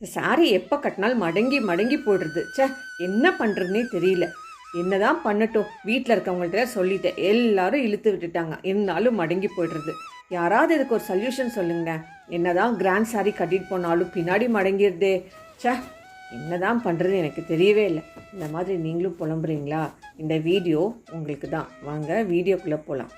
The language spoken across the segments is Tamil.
இந்த சாரி எப்போ கட்டினாலும் மடங்கி மடங்கி போயிடுறது ச்சே என்ன பண்ணுறதுனே தெரியல. என்னதான் பண்ணட்டும். வீட்டில் இருக்கவங்கள்ட்ட சொல்லிட்டேன் எல்லாரும் இழுத்து விட்டுட்டாங்க. இருந்தாலும் மடங்கி போயிடுறது யாராவது இதுக்கு ஒரு சொல்யூஷன் சொல்லுங்க என்னதான் கிராண்ட் சாரி கட்டிட்டு போனாலும் பின்னாடி மடங்கிடுதே. ச்சே என்னதான் பண்ணுறது எனக்கு தெரியவே இல்லை. இந்த மாதிரி நீங்களும் புலம்புறீங்களா? இந்த வீடியோ உங்களுக்கு தான் வாங்க வீடியோக்குள்ளே போகலாம்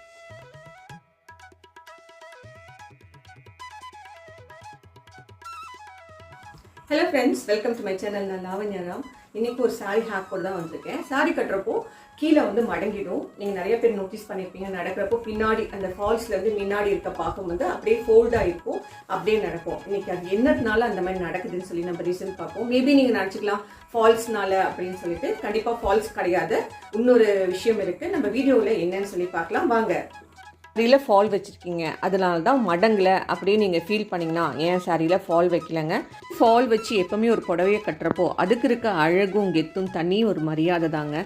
hello friends welcome to my channel நான் லாவண்யாராம் இன்றைக்கி இன்னைக்கு ஒரு சாரி ஹேக்கோடு தான் வந்திருக்கேன். சாரி கட்டுறப்போ கீழே வந்து மடங்கிடும். நீங்கள் நிறைய பேர் நோட்டீஸ் பண்ணியிருப்பீங்க நடக்கிறப்போ பின்னாடி அந்த ஃபால்ஸ்லேருந்து முன்னாடி இருக்க பார்க்கும் வந்து அப்படியே ஃபோல்டாக இருக்கும். அப்படியே நடக்கும். இன்றைக்கி அது என்னதுனால அந்த மாதிரி நடக்குதுன்னு சொல்லி நம்ம ரீசன் பார்ப்போம். மேபி நீங்கள் நினச்சிக்கலாம் ஃபால்ஸ்னால அப்படின்னு சொல்லிட்டு. கண்டிப்பாக ஃபால்ஸ் கிடையாது. இன்னொரு விஷயம் இருக்குது நம்ம வீடியோவில் என்னன்னு சொல்லி பார்க்கலாம். வாங்க. சாரியில் ஃபால் வச்சுருக்கீங்க. அதனால தான் மடங்கலை அப்படின்னு நீங்கள் ஃபீல் பண்ணிங்கன்னா ஏன் சாரியில் ஃபால் வைக்கலங்க? ஃபால் வச்சு எப்போவுமே ஒரு புடவையை கட்டுறப்போ அதுக்கு இருக்க அழகும் கெத்தும் தனி ஒரு மரியாதை தாங்க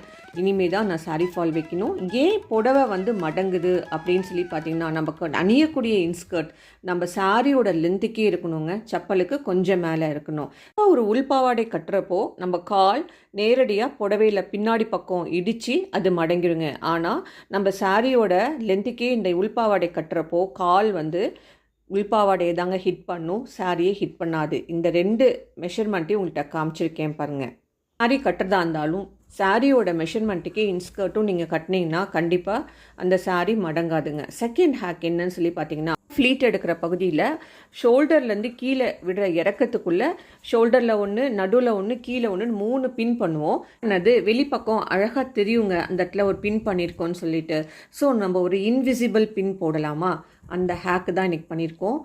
இனிமே தான் நான் சாரி ஃபால் வைக்கணும். ஏன் புடவை வந்து மடங்குது அப்படின்னு சொல்லி பார்த்தீங்கன்னா நமக்கு அணியக்கூடிய இன்ஸ்கர்ட் நம்ம சாரியோட லென்த்துக்கே இருக்கணுங்க. செப்பலுக்கு கொஞ்சம் மேலே இருக்கணும். ஒரு உள்பாவாடை கட்டுறப்போ நம்ம கால் நேரடியாக புடவையில் பின்னாடி பக்கம் இடித்து அது மடங்கிருங்க. ஆனால் நம்ம சாரியோட லென்த்துக்கே இந்த உள்பாவாடை கட்டுறப்போ கால் வந்து உள்பாவாடையை தாங்க ஹிட் பண்ணும். சாரியை ஹிட் பண்ணாது. இந்த ரெண்டு மெஷர்மெண்ட்டையும் உங்கள்கிட்ட காமிச்சிருக்கேன் பாருங்கள் சாரி கட்டுறதா இருந்தாலும் சாரியோட மெஷர்மெண்ட்டுக்கே இன்ஸ்கர்ட்டும் நீங்கள் கட்டினீங்கன்னா கண்டிப்பாக அந்த சாரி மடங்காதுங்க. செகண்ட் ஹேக் என்னன்னு சொல்லி பார்த்தீங்கன்னா ஃப்ளீட் எடுக்கிற பகுதியில் ஷோல்டர்லேருந்து கீழே விடுற இறக்கத்துக்குள்ளே ஷோல்டரில் ஒன்று நடுவில் ஒன்று கீழே ஒன்று மூணு பின் பண்ணுவோம். அது வெளிப்பக்கம் அழகாக தெரியுங்க. அந்த இடத்துல ஒரு பின் பண்ணியிருக்கோன்னு சொல்லிட்டு. ஸோ நம்ம ஒரு இன்விசிபிள் பின் போடலாமா? அந்த ஹேக்கு தான் இன்றைக்கி பண்ணியிருக்கோம்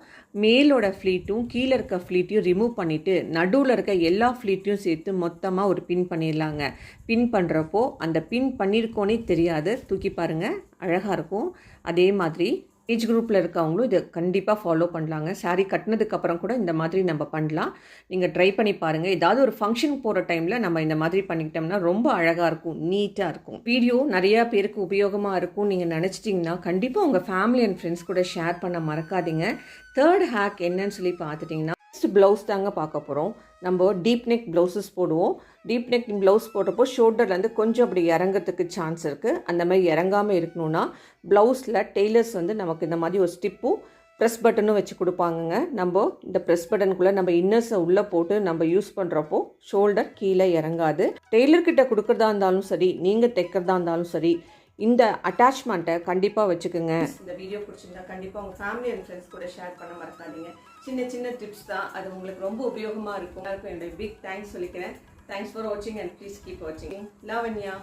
மேலோட ஃப்ளீட்டும் கீழே இருக்க ஃப்ளீட்டையும் ரிமூவ் பண்ணிவிட்டு நடுவில் இருக்க எல்லா ஃப்ளீட்டையும் சேர்த்து மொத்தமாக ஒரு பின் பண்ணிடலாங்க. பின் பண்ணுறப்போ அந்த பின் பண்ணியிருக்கோன்னே தெரியாது. தூக்கி பாருங்கள் அழகாக இருக்கும். அதே மாதிரி ஏஜ் குரூப்பில் இருக்கவங்களும் இதை கண்டிப்பாக ஃபாலோ பண்ணலாங்க. சாரீ கட்டினதுக்கப்புறம் கூட இந்த மாதிரி நம்ம பண்ணலாம். நீங்கள் ட்ரை பண்ணி பாருங்கள் ஏதாவது ஒரு ஃபங்க்ஷன் போகிற டைமில் நம்ம இந்த மாதிரி பண்ணிக்கிட்டோம்னா ரொம்ப அழகாக இருக்கும் நீட்டாக இருக்கும். வீடியோ நிறையா பேருக்கு உபயோகமாக இருக்கும் நீங்கள் நினச்சிட்டிங்கன்னா கண்டிப்பாக உங்கள் ஃபேமிலி அண்ட் ஃப்ரெண்ட்ஸ் கூட ஷேர் பண்ண மறக்காதீங்க. தேர்ட் ஹேக் என்னன்னு சொல்லி பார்த்துட்டிங்கன்னா நெக்ஸ்ட் ப்ளவுஸ் தாங்க பார்க்க போகிறோம் நம்ம டீப் நெக் ப்ளவுஸஸ் போடுவோம். டீப் நெக் ப்ளவுஸ் போட்டப்போ ஷோல்டர்லேருந்து கொஞ்சம் அப்படி இறங்கிறதுக்கு சான்ஸ் இருக்குது அந்த மாதிரி இறங்காமல் இருக்கணும்னா ப்ளவுஸில் டெய்லர்ஸ் வந்து நமக்கு இந்த மாதிரி ஒரு ஸ்டிப்பும் ப்ரெஸ் பட்டனும் வச்சு கொடுப்பாங்கங்க. நம்ம இந்த ப்ரெஸ் பட்டனுக்குள்ளே நம்ம இன்னர்ஸை உள்ளே போட்டு நம்ம யூஸ் பண்ணுறப்போ ஷோல்டர் கீழே இறங்காது. டெய்லர்கிட்ட கொடுக்குறதா இருந்தாலும் சரி நீங்கள் தைக்கிறதா இருந்தாலும் சரி இந்த அட்டாச்மெண்ட்டை கண்டிப்பாக வச்சுக்கோங்க. இந்த வீடியோ பிடிச்சிருந்தா கண்டிப்பாக உங்கள் ஃபேமிலி அண்ட் ஃப்ரெண்ட்ஸ் கூட ஷேர் பண்ண மறக்காதீங்க. சின்ன சின்ன டிப்ஸ் தான். அது உங்களுக்கு ரொம்ப உபயோகமாக இருக்கும். எல்லாருக்கும் என்னுடைய பிக் தேங்க்ஸ் சொல்லிக்கிறேன். தேங்க்ஸ் ஃபார் வாட்சிங் அண்ட் ப்ளீஸ் கீப் வாட்சிங் லாவண்யா